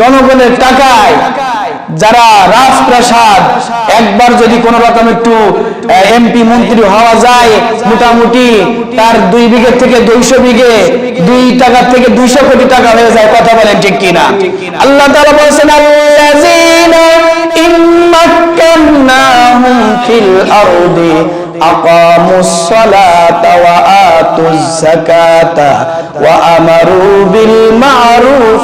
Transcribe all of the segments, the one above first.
জনগণের টাকায় যারা রাজপ্রাসাদ একবার যদি কোন রকম একটু এমপি মন্ত্রী হওয়া যায় মোটামুটি তার দুই বিঘে থেকে দুইশো বিঘে দুই টাকা থেকে দুইশো কোটি টাকা হয়ে যায় কথা বলেন ঠিক কিনা আল্লাহ তাআলা বলেছেন আল্লাযীনা ইম্মাক্কান্নাহুম ফিল আরদি أقاموا الصلاة وآتوا الزكاة وأمروا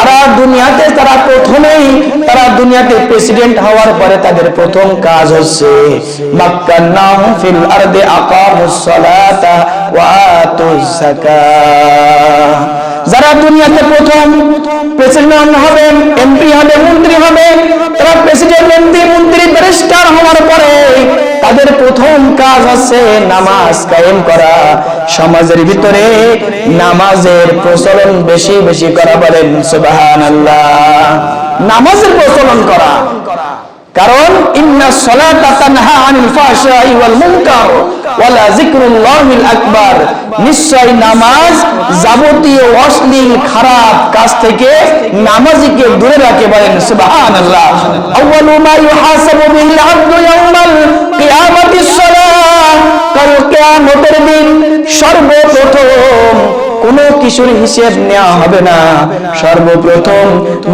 তারা দুনিয়াতে তারা প্রথমেই, তারা দুনিয়াতে প্রেসিডেন্ট হওয়ার পরে তাদের প্রথম কাজ হচ্ছে মাক্কান্নাহুম ফিল আরদি আকামুস সালাতা যারা দুনিয়াতে প্রথম প্রেসিডেন্ট হবে এমপি হবে মন্ত্রী হবে তারা প্রেসিডেন্ট, এমপি, মন্ত্রী, ব্যারিস্টার হওয়ার পরে তাদের প্রথম কাজ হচ্ছে নামাজ কায়েম করা। সমাজের ভিতরে নামাজের প্রচলন বেশি বেশি করা বলেন, সুবহানাল্লাহ। নামাজের প্রচলন করা। কারণ, ইন্না সলাতা তানহা আনিল ফাহশাই ওয়াল মুনকার ওয়ালা যিকরুল্লাহিল আকবার। নিশ্চয় নামাজ যাবতীয় অশ্লীল, খারাপ কাজ থেকে নামাজিকে দূরে রাখে বলেন, সুবহানাল্লাহ। আউয়ালু মা ইউহাসাবু বিহিল আবদু ইয়াউমাল কিয়ামাতিস সালাহ। কাল কিয়ামতের দিন কোন কিছুর হিসেব নেওয়া হবে না। সর্বপ্রথম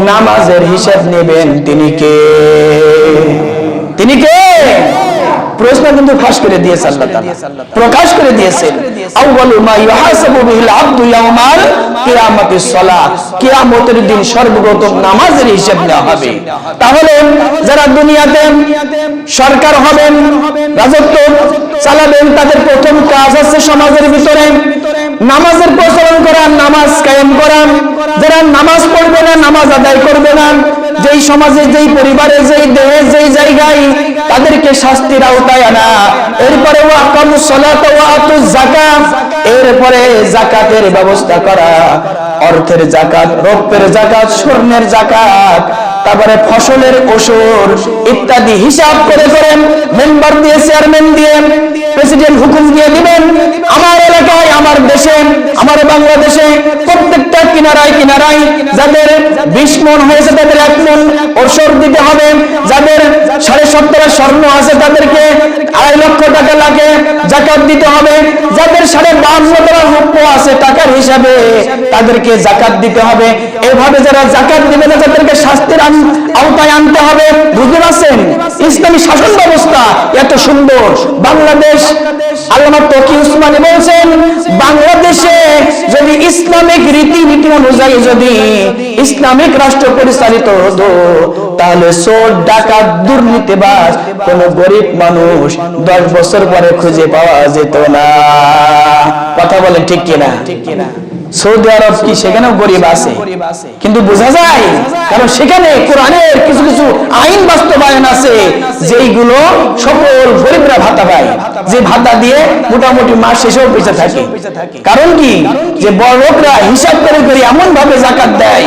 নামাজের হিসেব নেবেন তিনি কে? তিনি কে? প্রশ্ন কিন্তু ফাঁস করে দিয়েছে আল্লাহ প্রকাশ করে কিয়ামতের দিন সর্বপ্রথম নামাজের যারা দুনিয়াতে সরকার হবেন, রাজত্ব চালাবেন, তাদের প্রথম কাজ আছে সমাজের ভিতরে নামাজের প্রচলন করা নামাজ কায়েম করা যারা নামাজ পড়বে না, নামাজ আদায় করবে না। যেই সমাজে, যেই পরিবারে, যেই দেহে, যেই জায়গায় তাদেরকে শাস্তির আওতায় আনা। এরপরে এরপরে জাকাতের ব্যবস্থা করা। অর্থের জাকাত রৌপ্যের জাকাত স্বর্ণের জাকাত তারপরে ফসলের ওষুধ ইত্যাদি হিসাব করে করে মেম্বার দিয়ে, চেয়ারম্যান দিয়ে, প্রেসিডেন্ট হুকুম দিয়ে দিবেন। আমার আমার দেশে, আমার বাংলাদেশে প্রত্যেকটা কিনারায় কিনারায় যাদের বিশ মন হয়েছে তাদের এক মন ওষুধ দিতে হবে, যাদের সাড়ে সত্তরের স্বর্ণ আছে তাদেরকে আড়াই লক্ষ টাকা লাগে জাকাত দিতে হবে, যাদের সাড়ে বান্ন টাকা রূপ্য আছে টাকার হিসাবে তাদেরকে জাকাত দিতে হবে। এভাবে যারা জাকাত দিবে না, তাদেরকে শাস্তির আওতায় আনতে হবে। বুঝতে পারছেন? ইসলামী শাসন ব্যবস্থা এত সুন্দর। বাংলাদেশ তকি বলছেন, বাংলাদেশে যদি ইসলামিক অনুযায়ী যদি ইসলামিক রাষ্ট্র পরিচালিত হতো, তাহলে চোর, ডাকাত কোন গরিব মানুষ দশ বছর পরে খুঁজে পাওয়া যেত না। কথা বলে ঠিক কিনা ঠিক কিনা? সৌদি আরব কি সেখানেও গরিব আছে? কিন্তু বোঝা যায়, কারণ সেখানে কোরআনের কিছু কিছু আইন বাস্তবায়ন আছে, যেইগুলো সকল গরিবরা ভাতা পায়, যে ভাতা দিয়ে মোটামুটি মাস শেষেও বেঁচে থাকে। কারণ কি? যে বড় লোকরা হিসাব করে করে এমন ভাবে জাকাত দেয়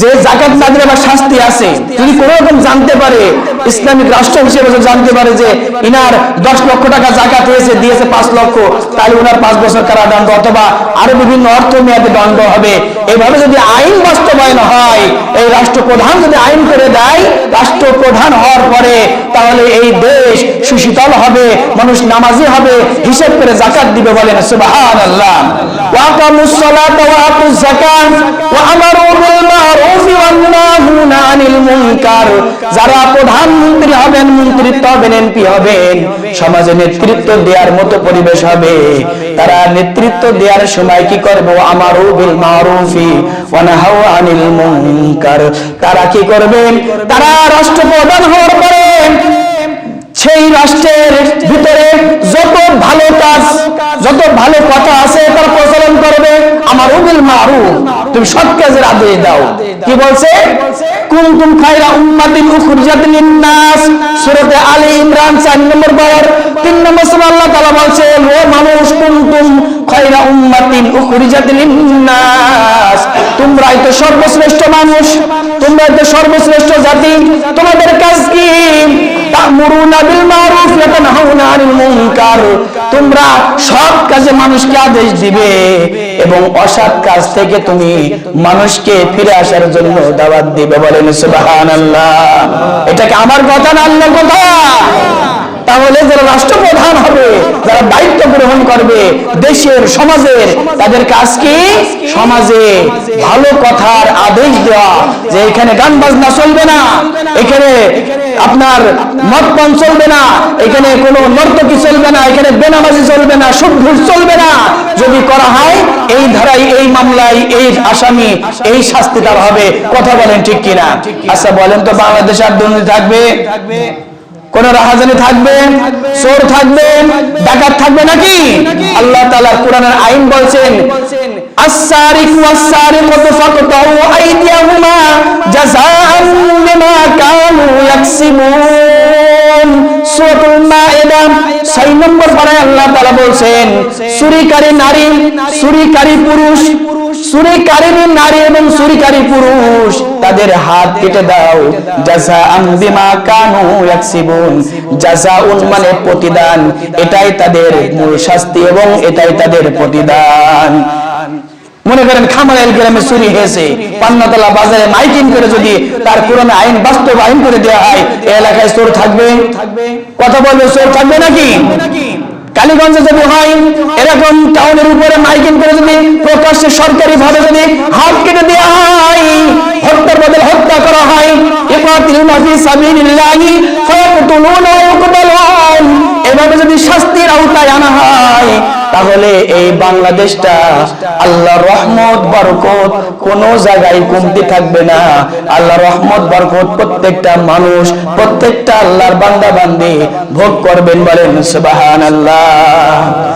যে জাকাত না দিলে শাস্তি আছে যদি কোনো রকম জানতে পারে, ইসলামিক রাষ্ট্র হিসেবে জানতে পারে যে ইনার দশ লক্ষ টাকা জাকাত হয়েছে, দিয়েছে পাঁচ লক্ষ, তাহলে ওনার পাঁচ বছর কারাদণ্ড অথবা আরও বিভিন্ন অর্থ মেয়াদে দণ্ড হবে। এভাবে যদি আইন বাস্তবায়ন হয়, এই রাষ্ট্রপ্রধান যদি আইন করে দেয়, রাষ্ট্রপ্রধান হওয়ার পরে তাহলে এই দেশ সুশীতল হবে, মানুষ নামাজি হবে, হিসেব করে জাকাত দিবে বলেন সুবহানাল্লাহ। ওয়া আকামুস সালাতা ওয়া আতুজ যাকাত ওয়া আমারু যারা প্রধানমন্ত্রী হবেন মন্ত্রিত্ব হবেন এমপি হবেন। সমাজে নেতৃত্ব দেওয়ার মতো পরিবেশ হবে। তারা নেতৃত্ব দেওয়ার সময় কি করবে? আমারু বিল মারুফি তারা কি করবেন তারা রাষ্ট্রপ্রধান হওয়ার পরে সেই রাষ্ট্রের ভিতরে যত ভালো কাজ, যত ভালো কথা আছে, তার প্রচলন করবে। আমার উবিল মারু তুমি সৎ কাজের আদেশ দাও। কি বলছে? কুনতুম খায়রা উম্মাতিন উখরিজাত লিন-নাস। সূরাতে আলী ইমরান 4 নম্বর বার 3 নম্বর সূরা আল্লাহ তাআলা বলছেন ও মানুষ কুনতুম খায়রা উম্মাতিন উখরিজাত লিন-নাস। তোমরাই তো সর্বশ্রেষ্ঠ মানুষ। তোমরাই তো সর্বশ্রেষ্ঠ জাতি। তোমাদের কাজ কি? তোমরা সৎ কাজে মানুষকে আদেশ দিবে এবং অসৎ কাজ থেকে তুমি মানুষকে ফিরে আসার জন্য দাওয়াত দিবে। বলেন, সুবহানাল্লাহ। এটা কি আমার কথা না আল্লাহর কথা? তাহলে যারা রাষ্ট্রপ্রধান হবে, যারা দায়িত্ব গ্রহণ করবে, দেশের, সমাজের, তাদের কাজ কি? সমাজে ভালো কথার আদেশ দেওয়া। যে এখানে গান বাজনা চলবে না, এখানে আপনার মদ পান চলবে না, এখানে কোনো নর্তকী চলবে না, এখানে বেনামাজি চলবে না সুদঘুষ চলবে না। যদি করা হয়, এই ধারায়, এই মামলায়, এই আসামি, এই শাস্তি তার হবে। কথা বলেন ঠিক কিনা? আচ্ছা বলেন তো, বাংলাদেশে আর দুর্নীতি থাকবে? কোন রাহাজানি থাকবে? চোর থাকবে? ডাকাত থাকবে নাকি? আল্লাহ তাআলা কোরআনের আইন বলছেন, আস-সারিকু ওয়াস-সারিকাতু ফাকতাউ আইদিয়াহুমা কানু সূরাতুল মাইদা 6 নম্বর আল্লাহ তাআলা নারী পুরুষ নারী এবং পুরুষ, তাদের হাত কেটে দাও। জাযাআন বিমা কানু ইয়াকসিবুন। জাযাউন মানে প্রতিদান, এটাই তাদের মূল শাস্তি এবং এটাই তাদের প্রতিদান। মনে করেন খামারেল গ্রামে চুরি হয়েছে, পান্নাতলা বাজারে মাইকিং করে যদি তার পুরনো আইন বাস্তবায়ন করে দেওয়া হয় এই এলাকায় চোর থাকবে? কথা বলবে, চোর থাকবে নাকি? কালীগঞ্জে যদি হয়, এরকম টাউনের উপরে মাইকিং করে যদি প্রকাশ্যে সরকারি ভাবে যদি হাত কেটে দেওয়া হয় হত্যার বদলে হত্যা করা হয় এভাবে যদি শাস্তির আওতায় আনা হয় তাহলে এই বাংলাদেশটা আল্লাহ রহমত, বরকত কোন জায়গায় কমতি থাকবে না। আল্লাহ রহমত, বরকত প্রত্যেকটা মানুষ, প্রত্যেকটা আল্লাহর বান্দা বান্দি ভোগ করবেন বলেন, সুবহানাল্লাহ।